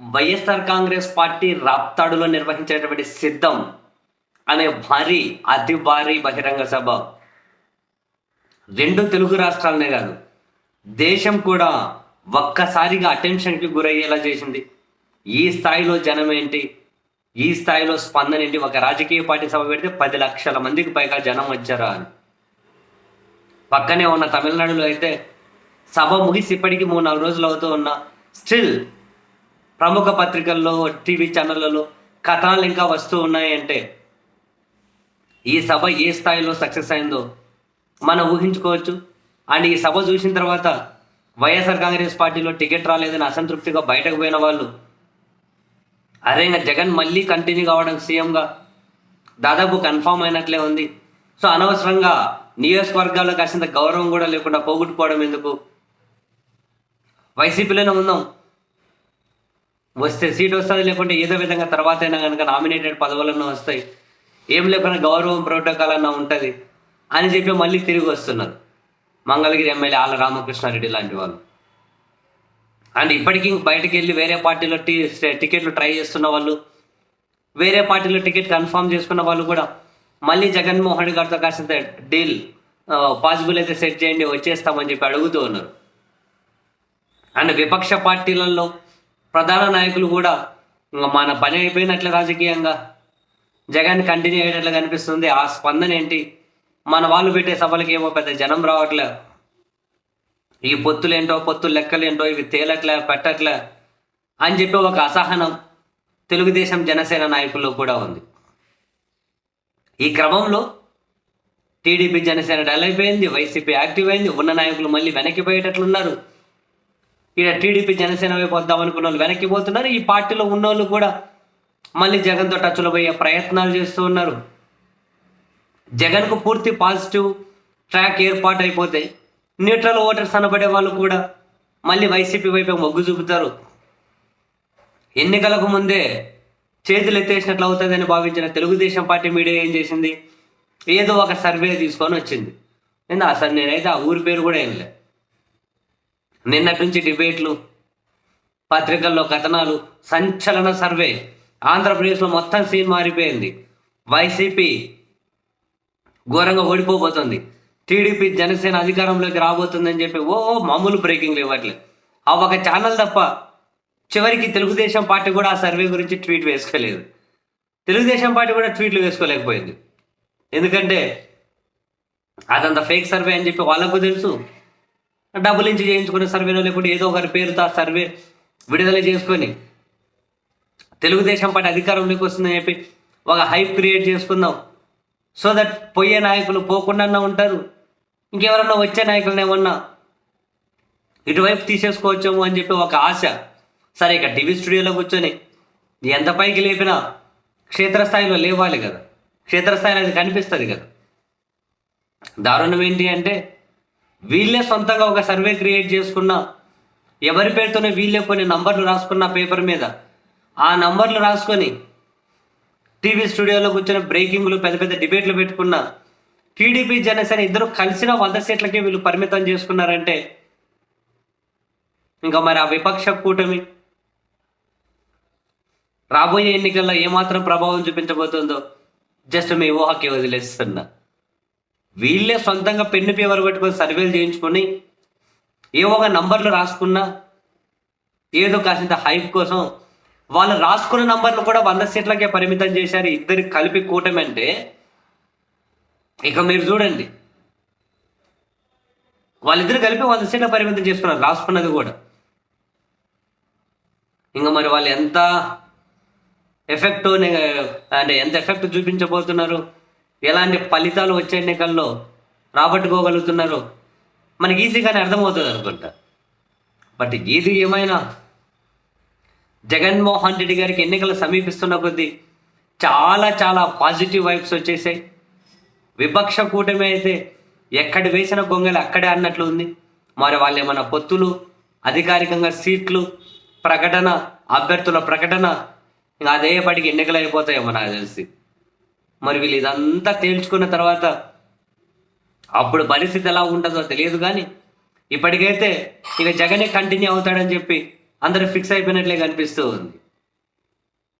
YSR Congress party రాప్తాడులో నిర్వహించేటువంటి సిద్ధం అనే భారీ అతి భారీ బహిరంగ సభ. రెండు తెలుగు రాష్ట్రాలనే కాదు దేశం కూడా ఒక్కసారిగా అటెన్షన్కి గురయ్యేలా చేసింది. ఈ స్థాయిలో జనం ఏంటి ఈ స్థాయిలో స్పందన ఏంటి? ఒక రాజకీయ పార్టీ సభ పెడితే పది లక్షల మందికి పైగా జనం వచ్చారా అని. పక్కనే ఉన్న తమిళనాడులో అయితే సభ ముగిసి ఇప్పటికీ మూడు నాలుగు రోజులు అవుతూ ఉన్నా. స్టిల్ ప్రముఖ పత్రికల్లో టీవీ ఛానళ్ళలో కథనాలు ఇంకా వస్తూ ఉన్నాయంటే ఈ సభ ఏ స్థాయిలో సక్సెస్ అయిందో మనం ఊహించుకోవచ్చు. అండ్ ఈ సభ చూసిన తర్వాత వైఎస్ఆర్ కాంగ్రెస్ పార్టీలో టికెట్ రాలేదని అసంతృప్తిగా బయటకు పోయిన వాళ్ళు అరే ఇంకా జగన్ మళ్ళీ కంటిన్యూ కావడం సీఎంగా దాదాపు కన్ఫామ్ అయినట్లే ఉంది. సో అనవసరంగా నియోజకవర్గాల్లో కాసింత గౌరవం కూడా లేకుండా పోగొట్టుకోవడం ఎందుకు? వైసీపీలోనే ఉందాం వస్తే సీట్ వస్తుంది లేకుంటే ఏదో విధంగా తర్వాత అయినా కనుక నామినేటెడ్ పదవులన్నా వస్తాయి. ఏం లేకుండా గౌరవం ప్రోటోకాల్ అన్నా ఉంటుంది అని చెప్పి మళ్ళీ తిరిగి వస్తున్నారు. మంగళగిరి ఎమ్మెల్యే ఆళ్ళ రామకృష్ణారెడ్డి లాంటి వాళ్ళు. అండ్ ఇప్పటికీ బయటకు వెళ్ళి వేరే పార్టీలో టీ టికెట్లు ట్రై చేస్తున్న వాళ్ళు వేరే పార్టీలో టికెట్ కన్ఫర్మ్ చేసుకున్న వాళ్ళు కూడా మళ్ళీ జగన్మోహన్ రెడ్డి గారితో కాసింత డీల్ పాసిబుల్ అయితే సెట్ చేయండి వచ్చేస్తామని చెప్పి అడుగుతూ ఉన్నారు. అండ్ విపక్ష పార్టీలలో ప్రధాన నాయకులు కూడా మన పని అయిపోయినట్లు రాజకీయంగా జగన్ కంటిన్యూ అయ్యేటట్లు కనిపిస్తుంది. ఆ స్పందన ఏంటి? మన వాళ్ళు పెట్టే సభలకి ఏమో పెద్ద జనం రావట్లే. ఈ పొత్తులేంటో పొత్తులు లెక్కలేంటో ఇవి తేలట్లే పెట్టట్లే అని చెప్పి ఒక అసహనం తెలుగుదేశం జనసేన నాయకుల్లో కూడా ఉంది. ఈ క్రమంలో టీడీపీ జనసేన డల్ అయిపోయింది వైసీపీ యాక్టివ్ అయింది ఉన్న నాయకులు మళ్ళీ వెనక్కి పోయేటట్లున్నారు. ఇక్కడ టీడీపీ జనసేన వైపు వద్దాం అనుకున్న వాళ్ళు వెనక్కి పోతున్నారు. ఈ పార్టీలో ఉన్నోళ్ళు కూడా మళ్ళీ జగన్తో టచ్లో పోయే ప్రయత్నాలు చేస్తూ ఉన్నారు. జగన్కు పూర్తి పాజిటివ్ ట్రాక్ ఏర్పాటు అయిపోతే న్యూట్రల్ ఓటర్స్ అనబడే వాళ్ళు కూడా మళ్ళీ వైసీపీ వైపు మొగ్గు చూపుతారు. ఎన్నికలకు ముందే చేతులు ఎత్తేసినట్లు అవుతుందని భావించిన తెలుగుదేశం పార్టీ మీడియా ఏం చేసింది? ఏదో ఒక సర్వే తీసుకొని వచ్చింది. అసలు నేనైతే ఆ ఊరి పేరు కూడా ఏం లేదు. నిన్నటి నుంచి డిబేట్లు పత్రికల్లో కథనాలు సంచలన సర్వే. ఆంధ్రప్రదేశ్లో మొత్తం సీన్ మారిపోయింది. వైసీపీ ఘోరంగా ఓడిపోబోతుంది. టీడీపీ జనసేన అధికారంలోకి రాబోతుందని చెప్పి ఓ మామూలు బ్రేకింగ్లు ఇవ్వట్లేదు ఆ ఒక ఛానల్ తప్ప చివరికి తెలుగుదేశం పార్టీ కూడా ఆ సర్వే గురించి ట్వీట్ వేసుకోలేదు. తెలుగుదేశం పార్టీ కూడా ట్వీట్లు వేసుకోలేకపోయింది. ఎందుకంటే అదంతా ఫేక్ సర్వే అని చెప్పి వాళ్ళకు తెలుసు. డబ్బులు నుంచి చేయించుకునే సర్వేనో లేకుంటే ఏదో ఒకరి పేరుతో ఆ సర్వే విడుదల చేసుకొని తెలుగుదేశం పార్టీ అధికారంలోకి వస్తుందని చెప్పి ఒక హైప్ క్రియేట్ చేసుకుందాం. సో దట్ పోయే నాయకులు పోకుండా ఉంటారు. ఇంకెవరన్నా వచ్చే నాయకులను ఏమన్నా ఇటువైపు తీసేసుకోవచ్చాము అని చెప్పి ఒక ఆశ. సరే ఇక టీవీ స్టూడియోలో కూర్చొని ఎంత పైకి లేపినా క్షేత్రస్థాయిలో లేవాలి కదా. క్షేత్రస్థాయిలో అది కనిపిస్తుంది కదా. దారుణం ఏంటి అంటే వీళ్ళే సొంతంగా ఒక సర్వే క్రియేట్ చేసుకున్న ఎవరి పేరుతోనే వీళ్ళే కొన్ని నంబర్లు రాసుకున్న పేపర్ మీద ఆ నంబర్లు రాసుకొని టీవీ స్టూడియోలో కూర్చొని బ్రేకింగ్లు పెద్ద పెద్ద డిబేట్లు పెట్టుకున్న టీడీపీ జనసేన ఇద్దరు కలిసిన వంద సీట్లకే వీళ్ళు పరిమితం చేసుకున్నారంటే ఇంకా మరి ఆ విపక్ష కూటమి రాబోయే ఎన్నికల్లో ఏమాత్రం ప్రభావం చూపించబోతుందో జస్ట్ మీ ఊహకి వదిలేస్తున్నా. వీళ్ళే సొంతంగా పెన్ను పేపర్ పెట్టుకొని సర్వేలు చేయించుకొని ఏవో ఒక నంబర్లు రాసుకున్నా ఏదో కాసింత హైప్ కోసం వాళ్ళు రాసుకున్న నంబర్లు కూడా వంద సీట్లకే పరిమితం చేశారు ఇద్దరు కలిపి కూటమి అంటే ఇక మీరు చూడండి. వాళ్ళిద్దరు కలిపి వంద సీట్ల పరిమితం చేసుకున్నారు రాసుకున్నది కూడా. ఇంకా మరి వాళ్ళు ఎంత ఎఫెక్ట్ అంటే ఎంత ఎఫెక్ట్ చూపించబోతున్నారు? ఎలాంటి ఫలితాలు వచ్చే ఎన్నికల్లో రాబట్టుకోగలుగుతున్నారు మనకి ఈజీగానే అర్థమవుతుంది అనుకుంటా. బట్ ఏది ఏమైనా జగన్మోహన్ రెడ్డి గారికి ఎన్నికలు సమీపిస్తున్న కొద్దీ చాలా చాలా పాజిటివ్ వైబ్స్ వచ్చేసాయి. విపక్ష కూటమి అయితే ఎక్కడ వేసిన గొంగలు అక్కడే అన్నట్లు ఉంది. మరి వాళ్ళు ఏమైనా పొత్తులు అధికారికంగా సీట్లు ప్రకటన అభ్యర్థుల ప్రకటన ఇంకా అదే పడికి ఎన్నికలు అయిపోతాయేమో నాకు తెలిసి. మరి వీళ్ళు ఇదంతా తేల్చుకున్న తర్వాత అప్పుడు పరిస్థితి ఎలా ఉంటుందో తెలియదు కానీ ఇప్పటికైతే ఇక జగనే కంటిన్యూ అవుతాడని చెప్పి అందరూ ఫిక్స్ అయిపోయినట్లే కనిపిస్తూ ఉంది.